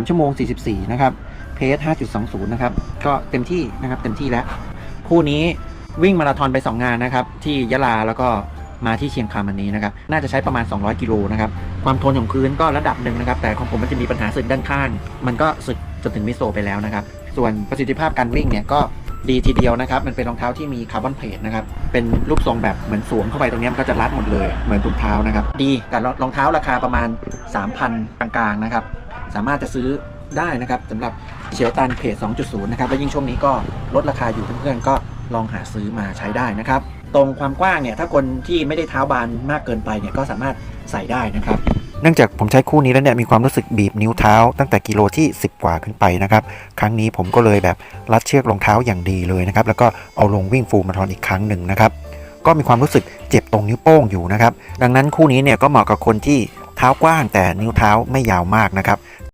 3 ชั่วโมง 44 นะครับ เพจ5.20 นะครับ ก็เต็มที่นะครับเต็มที่แล้ว คู่นี้วิ่งมาราธอนไป 2 งานนะครับ ที่ยะลาแล้วก็มาที่เชียงคานวันนี้นะครับ น่าจะใช้ประมาณ 200 กิโลนะครับ ความทนของพื้นก็ระดับหนึ่งนะครับ แต่ของผมมันจะมีปัญหาสึกด้านข้าง มันก็สึกจนถึงมิโซไปแล้วนะครับ ส่วนประสิทธิภาพการวิ่งเนี่ยก็ดีทีเดียวนะครับ มันเป็นรองเท้าที่มีคาร์บอนเพลทนะครับ เป็นรูปทรงแบบเหมือนสวมเข้าไปตรงนี้มันก็จะรัดหมดเลย เหมือนถุงเท้านะครับ ดี แต่รองเท้าราคาประมาณ 3,000 กลางๆนะครับ สามารถจะซื้อได้นะครับสำหรับเฉียวตันเพจ 2.0 นะครับและยิ่งช่วงนี้ก็ลดราคาอยู่เพื่อนๆก็ลองหาซื้อมาใช้ได้นะครับ ตรงความกว้างเนี่ยถ้าคนที่ไม่ได้เท้าบานมากเกินไปเนี่ยก็สามารถใส่ได้นะครับเนื่องจากผมใช้คู่นี้แล้วเนี่ยมีความรู้สึกบีบนิ้วเท้า ตั้งแต่กิโลที่ 10 กว่าขึ้นไปนะครับ ครั้งนี้ผมก็เลยแบบรัดเชือกรองเท้าอย่างดีเลยนะครับ แล้วก็เอาลงวิ่งฟูลมาราธอนอีกครั้งหนึ่งนะครับ ก็มีความรู้สึกเจ็บตรงนิ้วโป้งอยู่นะครับ ดังนั้นคู่นี้เนี่ยก็เหมาะกับคนที่ เท้ากว้างแต่นิ้วเท้าไม่ยาวมากนะครับ